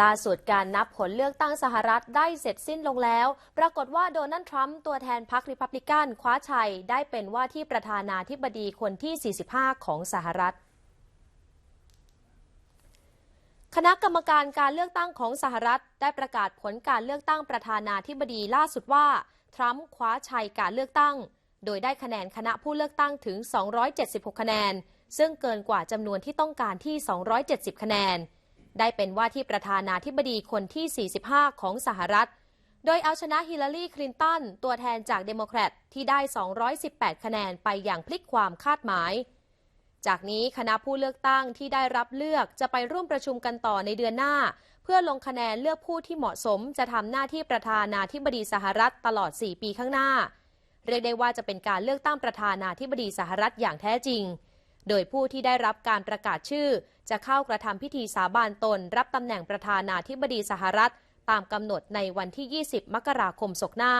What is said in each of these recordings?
ล่าสุดการนับผลเลือกตั้งสหรัฐได้เสร็จสิ้นลงแล้ว ปรากฏว่าโดนัลด์ทรัมป์ตัวแทนพรรคริพับลิกันคว้าชัย ได้เป็นว่าที่ประธานาธิบดีคนที่ 45 ของสหรัฐคณะกรรมการการเลือกตั้งของสหรัฐ ได้ประกาศผลการเลือกตั้งประธานาธิบดีล่าสุดว่า ทรัมป์คว้าชัยการเลือกตั้ง โดยได้คะแนนคณะผู้เลือกตั้งถึง 276 คะแนน ซึ่งเกินกว่าจำนวนที่ต้องการที่ 270 คะแนน ได้เป็นว่าที่ประธานาธิบดีคนที่ 45 ของสหรัฐ โดยเอาชนะฮิลลารีคลินตัน ตัวแทนจากเดโมแครตที่ได้ 218 คะแนนไปอย่างพลิกความคาดหมาย จากนี้คณะผู้เลือกตั้งที่ได้รับเลือกจะไปร่วมประชุมกันต่อในเดือนหน้า เพื่อลงคะแนนเลือกผู้ที่เหมาะสม จะทำหน้าที่ประธานาธิบดีสหรัฐตลอด 4 ปีข้างหน้า เรียกได้ว่าจะเป็นการเลือกตั้งประธานาธิบดีสหรัฐอย่างแท้จริง โดยผู้ที่ได้รับการประกาศชื่อ จะเข้ากระทำพิธีสาบานตน รับตำแหน่งประธานาธิบดีสหรัฐ ตามกำหนดในวันที่ 20 มกราคมศกหน้า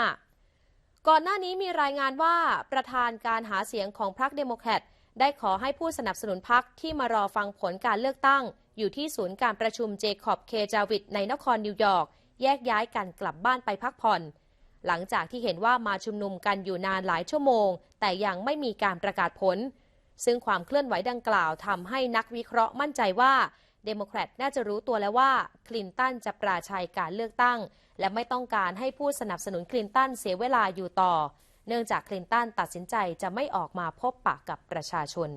ก่อนหน้านี้มีรายงานว่าประธานการหาเสียงของพรรคเดโมแครตได้ขอให้ผู้สนับสนุนพรรคที่มารอฟังผลการเลือกตั้ง อยู่ที่ศูนย์การประชุมเจคอบเคจาวิดในนครนิวยอร์กแยกย้ายกันกลับบ้านไปพักผ่อน หลังจากที่เห็นว่ามาชุมนุมกันอยู่นานหลายชั่วโมง แต่ยังไม่มีการประกาศผล ซึ่งความเคลื่อนไหวดังกล่าวทำให้นักวิเคราะห์มั่นใจว่าเดโมแครตน่าจะรู้ตัวแล้วว่าคลินตันจะปราชัยการเลือกตั้ง และไม่ต้องการให้ผู้สนับสนุนคลินตันเสียเวลาอยู่ต่อ เนื่องจากคลินตันตัดสินใจจะไม่ออกมาพบปะกับประชาชน